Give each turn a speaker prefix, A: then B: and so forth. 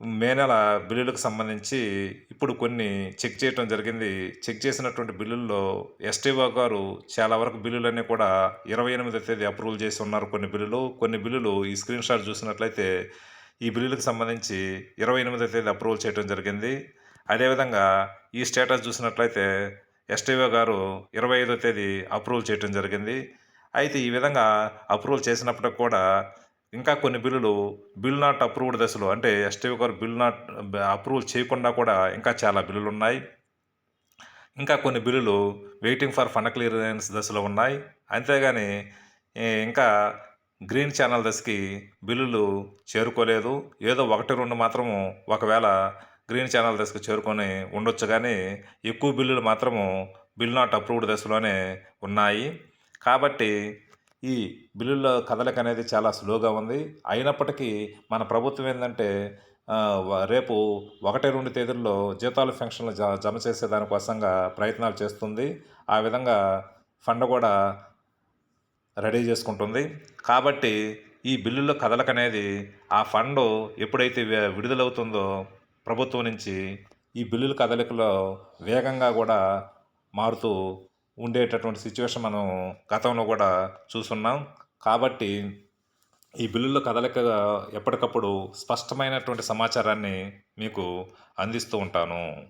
A: మే నెల బిల్లులకు సంబంధించి ఇప్పుడు కొన్ని చెక్ చేయటం జరిగింది. చెక్ చేసినటువంటి బిల్లుల్లో ఎస్టీఓ గారు చాలా వరకు బిల్లులన్నీ కూడా ఇరవై ఎనిమిదో తేదీ అప్రూవల్ చేసి ఉన్నారు కొన్ని బిల్లులు. కొన్ని బిల్లులు ఈ స్క్రీన్ షాట్ చూసినట్లయితే ఈ బిల్లులకు సంబంధించి ఇరవై ఎనిమిదో తేదీ అప్రూవల్ చేయడం జరిగింది. అదేవిధంగా ఈ స్టేటస్ చూసినట్లయితే ఎస్టీఓ గారు ఇరవై ఐదో తేదీ అప్రూవల్ చేయడం జరిగింది. అయితే ఈ విధంగా అప్రూవల్ చేసినప్పటికి కూడా ఇంకా కొన్ని బిల్లులు బిల్ నాట్ అప్రూవ్డ్ దశలో అంటే ఎస్టీవీ గారు బిల్ నాట్ అప్రూవల్ చేయకుండా కూడా ఇంకా చాలా బిల్లులు ఉన్నాయి. ఇంకా కొన్ని బిల్లులు వెయిటింగ్ ఫర్ ఫండ్ క్లియరెన్స్ దశలో ఉన్నాయి. అంతేగాని ఇంకా గ్రీన్ ఛానల్ దశకి బిల్లులు చేరుకోలేదు. ఏదో ఒకటి రెండు మాత్రము ఒకవేళ గ్రీన్ ఛానల్ దశకు చేరుకొని ఉండొచ్చు కానీ ఎక్కువ బిల్లులు మాత్రము బిల్ నాట్ అప్రూవ్డ్ దశలోనే ఉన్నాయి. కాబట్టి ఈ బిల్లుల కదలిక అనేది చాలా స్లోగా ఉంది. అయినప్పటికీ మన ప్రభుత్వం ఏంటంటే రేపు ఒకటి రెండు తేదీల్లో జీతాలు పెన్షన్లు జ జమ చేసే దానికోసంగా ప్రయత్నాలు చేస్తుంది. ఆ విధంగా ఫండ్ కూడా రెడీ చేసుకుంటుంది. కాబట్టి ఈ బిల్లుల కదలక అనేది ఆ ఫండ్ ఎప్పుడైతే వి- విడుదలవుతుందో ప్రభుత్వం నుంచి ఈ బిల్లుల కదలికలో వేగంగా కూడా మారుతూ ఉండేటటువంటి సిచ్యువేషన్ మనం గతంలో కూడా చూస్తున్నాం కాబట్టి ఈ బిల్లుల కదలిక ఎప్పటికప్పుడు స్పష్టమైనటువంటి సమాచారాన్ని మీకు అందిస్తూ ఉంటాను.